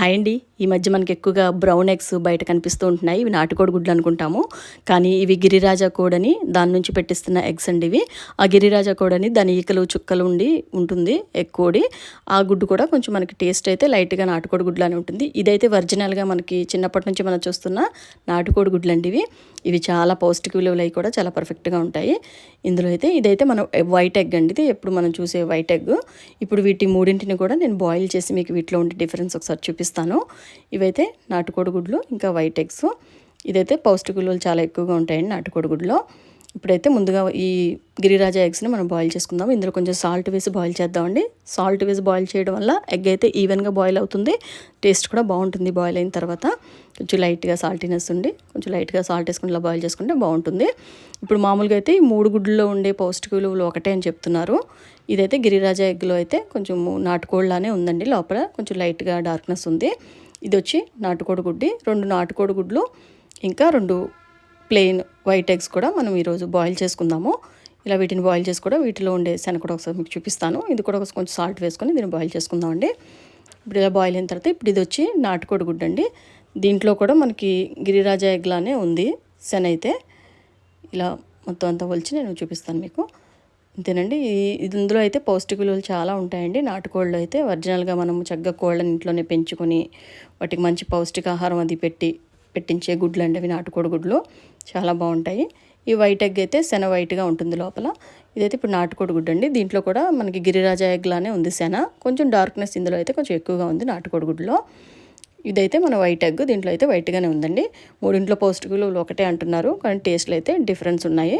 Hi అండి. ఈ మధ్య మనకి ఎక్కువగా బ్రౌన్ ఎగ్స్ బయట కనిపిస్తూ ఉంటున్నాయి. ఇవి నాటుకోడి గుడ్లు అనుకుంటాము. కానీ ఇవి గిరిరాజా కోడని దాని నుంచి పెట్టిస్తున్న ఎగ్స్ అండి ఇవి. ఆ గిరిరాజా కోడని దాని ఈకలు చుక్కలు ఉండి ఉంటుంది ఎగ్ కోడి. ఆ గుడ్డు కూడా కొంచెం మనకి టేస్ట్ అయితే లైట్గా నాటుకోడి గుడ్లు అని ఉంటుంది. ఇదైతే ఒరిజినల్గా మనకి చిన్నప్పటి నుంచి మనం చూస్తున్న నాటుకోడి గుడ్లు అండి ఇవి. ఇవి చాలా పౌష్టిక విలువలు అవి కూడా చాలా పర్ఫెక్ట్గా ఉంటాయి. ఇందులో అయితే ఇదైతే మనం వైట్ ఎగ్ అండి. ఇది ఎప్పుడు మనం చూసే వైట్ ఎగ్ ఇప్పుడు వీటి మూడింటిని కూడా నేను బాయిల్ చేసి మీకు వీటిలో ఉండే డిఫరెన్స్ ఒకసారి చూపిస్తాను. ఇవైతే నాటుకోడి గుడ్లు ఇంకా వైట్ ఎగ్స్. ఇదైతే పౌష్టిక విలువలు చాలా ఎక్కువగా ఉంటాయండి నాటుకోడి గుడ్లో ఇప్పుడైతే ముందుగా ఈ గిరిరాజా ఎగ్స్ని మనం బాయిల్ చేసుకుందాం. ఇందులో కొంచెం సాల్ట్ వేసి బాయిల్ చేద్దామండి. సాల్ట్ వేసి బాయిల్ చేయడం వల్ల ఎగ్ అయితే ఈవెన్గా బాయిల్ అవుతుంది. టేస్ట్ కూడా బాగుంటుంది బాయిల్ అయిన తర్వాత. కొంచెం లైట్గా సాల్టీనెస్ ఉండి కొంచెం లైట్గా సాల్ట్ వేసుకుని ఇలా బాయిల్ చేసుకుంటే బాగుంటుంది. ఇప్పుడు మామూలుగా అయితే ఈ మూడు గుడ్లలో ఉండే పౌష్టిక విలువలు ఒకటే అని చెప్తున్నారు. ఇదైతే గిరిరాజా ఎగ్లో అయితే కొంచెం నాటుకోళ్ళలానే ఉందండి. లోపల కొంచెం లైట్గా డార్క్నెస్ ఉంది. ఇది వచ్చి నాటుకోడి గుడ్డి రెండు నాటుకోడి గుడ్లు ఇంకా రెండు ప్లెయిన్ వైట్ ఎగ్స్ కూడా మనం ఈరోజు బాయిల్ చేసుకుందాము. ఇలా వీటిని బాయిల్ చేసి కూడా వీటిలో ఉండే శనగ కూడా ఒకసారి మీకు చూపిస్తాను. ఇది కూడా కొంచెం సాల్ట్ వేసుకొని దీన్ని బాయిల్ చేసుకుందామండి ఇప్పుడు ఇలా బాయిల్ అయిన తర్వాత ఇప్పుడు ఇది వచ్చి నాటుకోడి గుడ్డు అండి. దీంట్లో కూడా మనకి గిరిరాజా ఎగ్లానే ఉంది శన అయితే. ఇలా మొత్తం అంతా ఒలిచి నేను చూపిస్తాను మీకు. అంతేనండి ఇది ఇందులో అయితే పౌష్టిక విలువలు చాలా ఉంటాయండి. నాటుకోళ్ళు అయితే ఒరిజినల్గా మనం చక్కగా కోళ్ళని ఇంట్లోనే పెంచుకొని వాటికి మంచి పౌష్టికాహారం అది పెట్టి పెట్టించే గుడ్లు అండి అవి నాటుకోడి గుడ్లు. చాలా బాగుంటాయి. ఈ వైట్ ఎగ్ అయితే శన వైట్గా ఉంటుంది లోపల. ఇదైతే ఇప్పుడు నాటుకోడి గుడ్డు అండి. దీంట్లో కూడా మనకి గిరిరాజా ఎగ్లానే ఉంది శన కొంచెం డార్క్నెస్ ఇందులో అయితే కొంచెం ఎక్కువగా ఉంది నాటుకోడి గుడ్లో ఇదైతే మన వైట్ ఎగ్. దీంట్లో అయితే వైట్గానే ఉందండి. మూడింట్లో పౌష్టికలు ఒకటే అంటున్నారు. కానీ టేస్ట్లు అయితే డిఫరెన్స్ ఉన్నాయి.